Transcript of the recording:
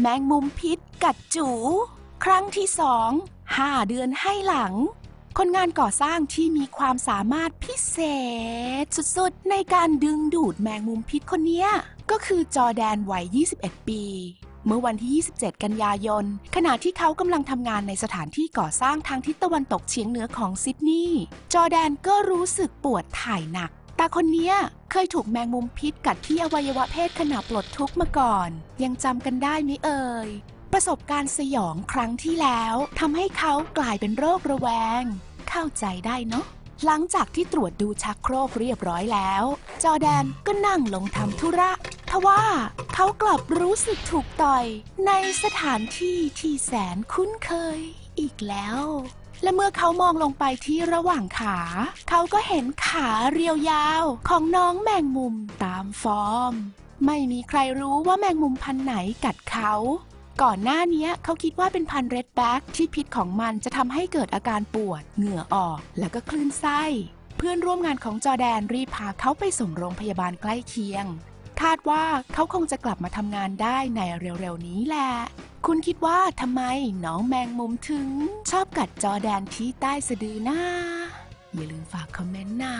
แมงมุมพิษกัดจู ครั้งที่สองห้าเดือนให้หลัง คนงานก่อสร้างที่มีความสามารถพิเศษ สุดๆ ในการดึงดูดแมงมุมพิษคนนี้ก็คือจอแดนวัย 21 ปี เมื่อวันที่ 27 กันยายน ขณะที่เขากำลังทำงานในสถานที่ก่อสร้างทางทิศตะวันตกเฉียงเหนือของซิดนีย์ จอแดนก็รู้สึกปวดถ่ายหนัก แต่คนเนี้ยเคยถูกแมงมุมพิษกัดที่อวัยวะเพศขณะปลดทุกข์มาก่อน ยังจำกันได้ไหมเอ่ย ประสบการณ์สยองครั้งที่แล้วทำให้เขากลายเป็นโรคระแวง เข้าใจได้เนาะหลังจากที่ตรวจดูชักโครกเรียบร้อยแล้ว จอแดนก็นั่งลงทำธุระทว่าเขากลับรู้สึกถูกต่อย ในสถานที่ที่แสนคุ้นเคยอีกแล้ว และเมื่อเขามองลงไปที่ระหว่างขา เขาก็เห็นขาเรียวยาวของน้องแมงมุมตามฟอร์ม ไม่มีใครรู้ว่าแมงมุมพันไหนกัดเขา ก่อนหน้านี้เขาคิดว่าเป็นพันธุ์เรดแบ็กที่พิษของมันจะทำให้เกิดอาการปวด เหงื่อออก แล้วก็คลื่นไส้ เพื่อนร่วมงานของจอแดนรีบพาเขาไปส่งโรงพยาบาลใกล้เคียง คาดว่าเขาคงจะกลับมาทำงานได้ในเร็วๆนี้แหละ คุณคิดว่าทำไมน้องแมงมุมถึง ชอบกัดจอแดนที่ใต้สะดือหน้าอย่าลืมฝากคอมเมนต์นะ